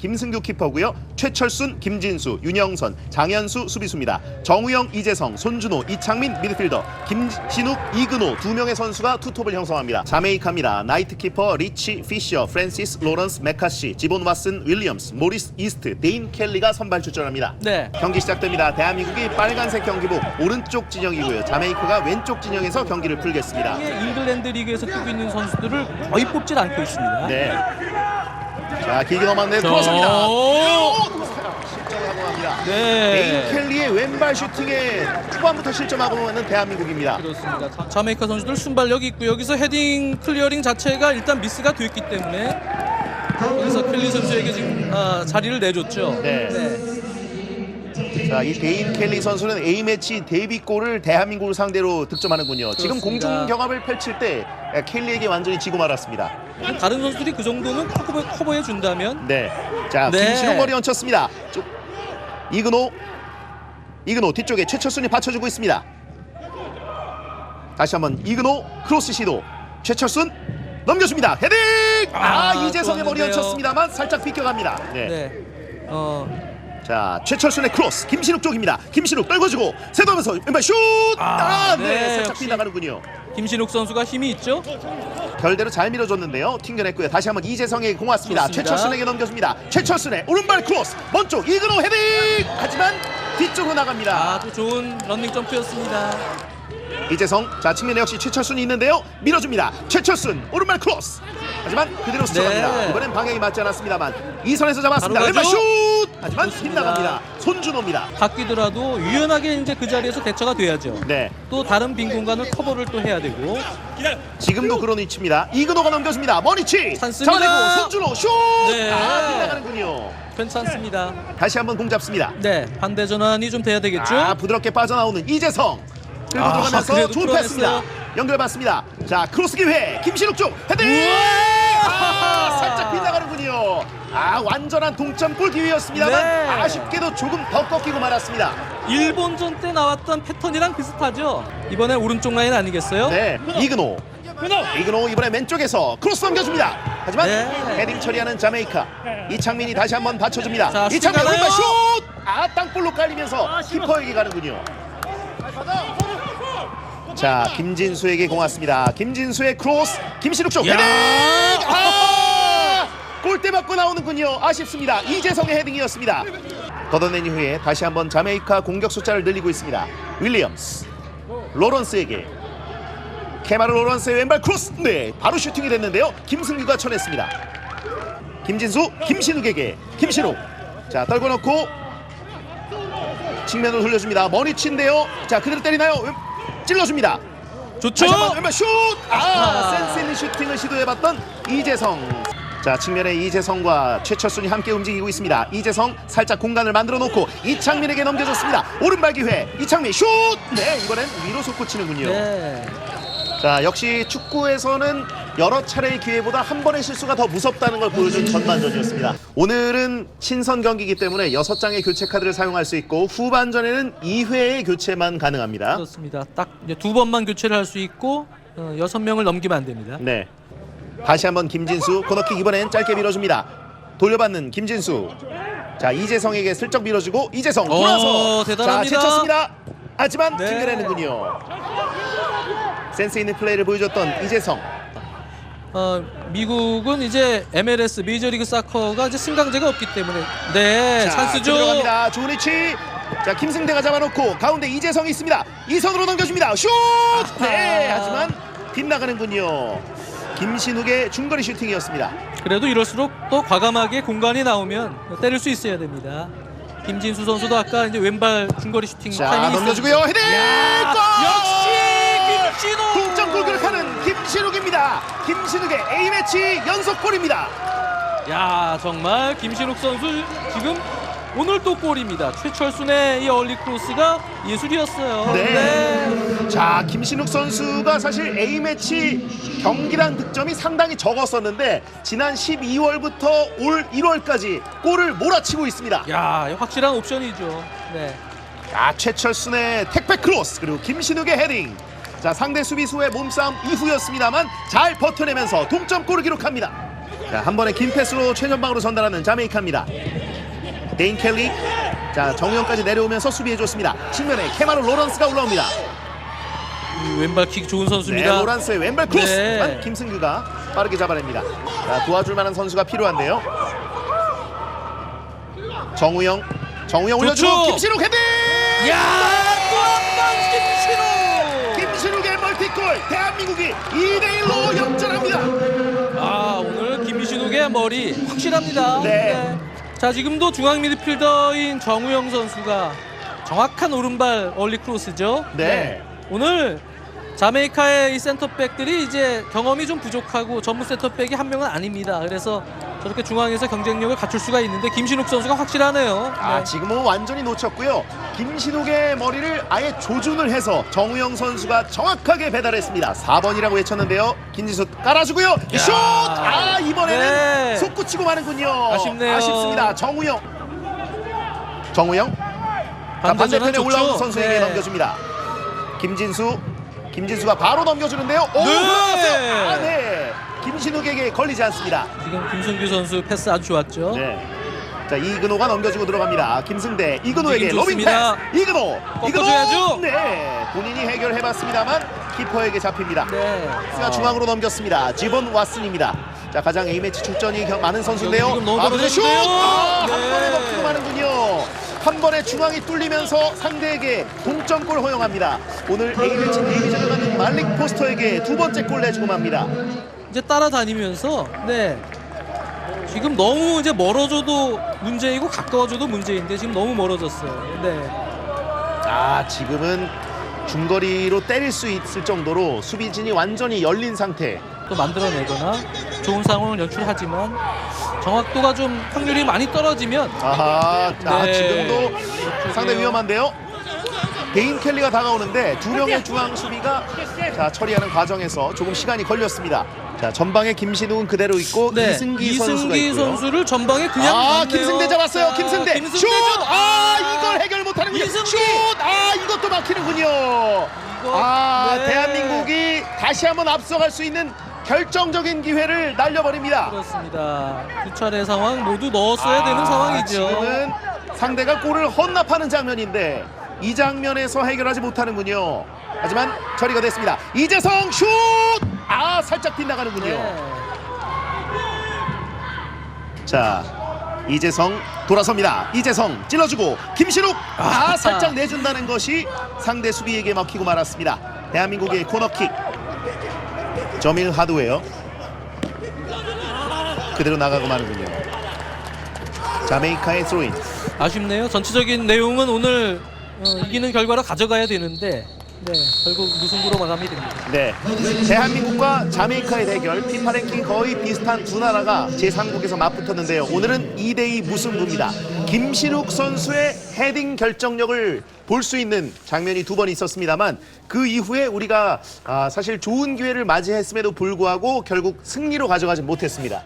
김승규 키퍼고요. 최철순, 김진수, 윤영선, 장현수 수비수입니다. 정우영, 이재성, 손준호, 이창민 미드필더, 김신욱, 이근호 두 명의 선수가 투톱을 형성합니다. 자메이카입니다. 나이트 키퍼 리치 피셔, 프랜시스 로런스 메카시, 지본 왓슨 윌리엄스, 모리스 이스트, 데인 켈리가 선발 출전합니다. 네. 경기 시작됩니다. 대한민국이 빨간색 경기복 오른쪽 진영이고요. 자메이카가 왼쪽 진영에서 경기를 풀겠습니다. 잉글랜드 리그에서 뛰고 있는 선수들을 거의 뽑질 않고 있습니다. 네. 자, 길게 넘어왔는데 자, 들어섭니다. 오! 실점하고 합니다. 네. 켈리의 왼발 슈팅에 후반부터 실점하고 있는 대한민국입니다. 그렇습니다. 자- 자메이카 선수들 순발력이 있고 여기서 헤딩 클리어링 자체가 일단 미스가 됐기 때문에 여기서 켈리 선수에게 지금 아, 자리를 내줬죠. 네. 자, 이 데인 켈리 선수는 A매치 데뷔골을 대한민국을 상대로 득점하는군요. 지금 그렇습니다. 공중 경합을 펼칠 때 켈리에게 완전히 지고 말았습니다. 다른 선수들이 그 정도는 커버, 커버해 준다면 네. 자, 네. 김신호 머리 얹혔습니다. 쭉. 이근호. 이근호 뒤쪽에 최철순이 받쳐주고 있습니다. 다시 한번 이근호 크로스 시도. 최철순 넘겨줍니다. 헤딩! 아, 아, 이재성의 머리 좋았는데요. 얹혔습니다만 살짝 비껴갑니다. 네. 네. 어, 자, 최철순의 크로스. 김신욱 쪽입니다. 김신욱 떨궈주고 세도하면서 왼발 슛! 아, 아, 네. 네, 살짝 역시. 빗나가는군요. 김신욱 선수가 힘이 있죠. 결대로 잘 밀어줬는데요. 튕겨냈고요. 다시 한번 이재성에게. 좋습니다. 최철순에게 넘겨줍니다. 최철순의 오른발 크로스. 먼쪽 이근호 헤딩! 하지만 뒤쪽으로 나갑니다. 아주 좋은 런닝 점프였습니다. 이재성. 자, 측면에 역시 최철순이 있는데요. 밀어줍니다. 최철순 오른발 크로스. 하지만 그대로 스쳐갑니다. 네. 이번엔 방향이 맞지 않았습니다만 이 선에서 잡았습니다. 바로 왼발 가죠. 슛! 하지만. 빗나갑니다. 손준호입니다. 바뀌더라도 유연하게 이제 그 자리에서 대처가 돼야죠. 네. 또 다른 빈 공간을 커버를 또 해야 되고 지금도 그런 위치입니다. 이근호가 넘겨줍니다. 머리치. 찬스입니다. 잡아내고 손준호 슛! 네. 아, 빗나가는군요. 괜찮습니다. 다시 한번 공 잡습니다. 네, 반대 전환이 좀 돼야 되겠죠. 아 부드럽게 빠져나오는 이재성 끌고 아, 들어가면서 그래도 좋은. 패스입니다 연결받습니다 자 크로스 기회 김신욱 쪽 헤딩 아, 살짝 빗나가는군요 아 완전한 동점골 기회였습니다만 네. 아쉽게도 조금 더 꺾이고 말았습니다 일본전 때 나왔던 패턴이랑 비슷하죠. 이번에 오른쪽 라인 아니겠어요? 네 이근호 이근호 이번에 왼쪽에서 크로스 넘겨줍니다 하지만 네. 헤딩 처리하는 자메이카 이창민이 다시 한번 받쳐줍니다 자, 이창민 슛 오른발 가나요? 슛아 땅볼로 깔리면서 키퍼에게 가는군요 자 김진수에게 공 왔습니다. 김진수의 크로스 김신욱 쪽 야! 헤딩 아! 골대 맞고 나오는군요. 아쉽습니다. 이재성의 헤딩이었습니다. 걷어낸 이후에 다시 한번 자메이카 공격 숫자를 늘리고 있습니다. 윌리엄스 로런스에게 케마르 로런스의 왼발 크로스 네 바로 슈팅이 됐는데요. 김승규가 쳐냈습니다. 김진수 김신욱에게 김신욱 자 떨궈놓고 측면으로 돌려줍니다. 머리치인데요. 자 그대로 때리나요? 왼- 찔러줍니다. 좋죠. 다시 한번 왼발 슛! 아, 아. 센스 있는 슈팅을 시도해봤던 이재성. 자 측면에 이재성과 최철순이 함께 움직이고 있습니다. 이재성 살짝 공간을 만들어 놓고 이창민에게 넘겨줬습니다. 오른발 기회 이창민 슛! 네 이번엔 위로 솟구치는군요. 네. 자 역시 축구에서는 여러 차례의 기회보다 한 번의 실수가 더 무섭다는 걸 보여준 전반전이었습니다. 오늘은 친선 경기이기 때문에 여섯 장의 교체 카드를 사용할 수 있고 후반전에는 2회의 교체만 가능합니다. 그렇습니다. 딱 두 번만 교체를 할 수 있고 어, 여섯 명을 넘기면 안 됩니다. 네. 다시 한번 김진수 코너킥 이번엔 짧게 밀어줍니다. 돌려받는 김진수. 자 이재성에게 슬쩍 밀어주고 이재성 오, 돌아서 대단합니다. 자 제쳤습니다. 하지만 네. 튕겨내는군요. 센스 있는 플레이를 보여줬던 이재성. 어, 미국은 이제 MLS 메이저리그 사커가 이제 승강제가 없기 때문에 네 자, 찬스죠. 들어갑니다. 좋은 위치. 자 김승대가 잡아놓고 가운데 이재성이 있습니다. 이선으로 넘겨줍니다. 슛. 네. 하지만 빗나가는군요. 김신욱의 중거리 슈팅이었습니다. 그래도 이럴수록 또 과감하게 공간이 나오면 때릴 수 있어야 됩니다. 김진수 선수도 아까 이제 왼발 중거리 슈팅 자 타이밍이 넘겨주고요. 헤딩. 야, 골! 역시 김신욱! 동점 골 기록하는 김신욱입니다. 김신욱의 A매치 연속 골입니다. 야 정말 김신욱 선수 지금 오늘 또 골입니다. 최철순의 이 얼리 크로스가 예술이었어요. 네. 자, 김신욱 선수가 사실 A매치 경기당 득점이 상당히 적었었는데 지난 12월부터 올 1월까지 골을 몰아치고 있습니다. 야 확실한 옵션이죠. 네. 자, 최철순의 택배 크로스 그리고 김신욱의 헤딩. 자, 상대 수비수의 몸싸움 이후였습니다만 잘 버텨내면서 동점골을 기록합니다. 자, 한 번에 긴 패스로 최전방으로 전달하는 자메이카입니다. 데인 켈리. 자, 정우영까지 내려오면서 수비해줬습니다. 측면에 케마로 로런스가 올라옵니다. 이 왼발 킥 좋은 네, 선수입니다. 로란스의 왼발 크로스만 네. 김승규가 빠르게 잡아냅니다. 자, 도와줄 만한 선수가 필요한데요. 정우영, 정우영. 올려주고 김신욱 헤딩! 야, 또한번 김신우. 김신욱의 멀티골! 대한민국이 2대 1로 역전합니다. 아, 오늘 김신욱의 머리 확실합니다. 네. 자, 지금도 중앙 미드필더인 정우영 선수가 정확한 오른발 얼리 크로스죠. 네. 오늘 자메이카의 이 센터백들이 이제 경험이 좀 부족하고 전문 센터백이 한 명은 아닙니다. 그래서 저렇게 중앙에서 경쟁력을 갖출 수가 있는데 김신욱 선수가 확실하네요. 아, 네. 지금은 완전히 놓쳤고요. 김신욱의 머리를 아예 조준을 해서 정우영 선수가 정확하게 배달했습니다. 4번이라고 외쳤는데요. 김진수 깔아주고요. 슛! 아, 이번에는 네. 솟구치고 마는군요. 아쉽네요. 아쉽습니다. 정우영. 정우영. 자, 반대편에. 올라온 선수에게 네. 넘겨줍니다. 김진수. 김진수가 바로 넘겨주는데요. 오, 네. 흘러갔어요. 아, 네. 김신욱에게 걸리지 않습니다. 지금 김승규 선수 패스 아주 좋았죠. 네. 자 이근호가 넘겨주고 들어갑니다. 김승대 이근호에게 움직임 좋습니다. 패스. 이근호. 꺾어줘야죠. 네. 본인이 해결해봤습니다만 키퍼에게 잡힙니다. 네. 스가 아. 중앙으로 넘겼습니다. 지본 왓슨입니다. 자 가장 A매치 출전이 겨- 많은 선수인데요. 지금 너무 아, 근데 슛! 떨어졌는데요. 아, 한 네. 번에 먹히고 마는군요. 한 번에 중앙이 뚫리면서 상대에게 동점골 허용합니다. 오늘 A매치 데뷔전을 말릭 포스터에게 두 번째 골 내주고 맙니다. 이제 따라다니면서 네. 지금 너무 이제 멀어져도 문제이고 가까워져도 문제인데 지금 너무 멀어졌어요. 네. 아 지금은 중거리로 때릴 수 있을 정도로 수비진이 완전히 열린 상태. 또 만들어내거나 좋은 상황을 연출하지만 정확도가 좀 확률이 많이 떨어지면 아하, 아, 네. 지금도. 상당히 위험한데요. 데인 켈리가 다가오는데 두 명의 중앙 수비가 자 처리하는 과정에서 조금 시간이 걸렸습니다. 자 전방에 김신욱은 그대로 있고 네. 이승기, 선수가 이승기 있고요. 선수를 전방에 그냥 아 놨네요. 김승대 잡았어요. 자, 김승대, 김승대 슛! 좀- 아 이걸 해결 못하는군요. 이승기! 슛! 아 이것도 막히는군요. 이거, 아 네. 대한민국이 다시 한번 앞서갈 수 있는 결정적인 기회를 날려버립니다. 그렇습니다. 두 차례 상황 모두 넣었어야 아, 되는 상황이죠. 지금은 상대가 골을 헌납하는 장면인데 이 장면에서 해결하지 못하는군요. 하지만 처리가 됐습니다. 이재성 슛! 아 살짝 빗나가는군요. 네. 자 이재성 돌아섭니다. 이재성 찔러주고 김신욱 아 살짝 내준다는 것이 상대 수비에게 먹히고 말았습니다. 대한민국의 코너킥 저밀 하드웨어 그대로 나가고 마는군요. 자메이카의 스로인 아쉽네요. 전체적인 내용은 오늘 어, 이기는 결과로 가져가야 되는데 네, 결국 무승부로 마감이 됩니다. 네, 대한민국과 자메이카의 대결 피파 랭킹 거의 비슷한 두 나라가 제3국에서 맞붙었는데요. 오늘은 2대2 무승부입니다. 김신욱 선수의 헤딩 결정력을 볼 수 있는 장면이 두 번 있었습니다만 그 이후에 우리가 아, 사실 좋은 기회를 맞이했음에도 불구하고 결국 승리로 가져가지 못했습니다.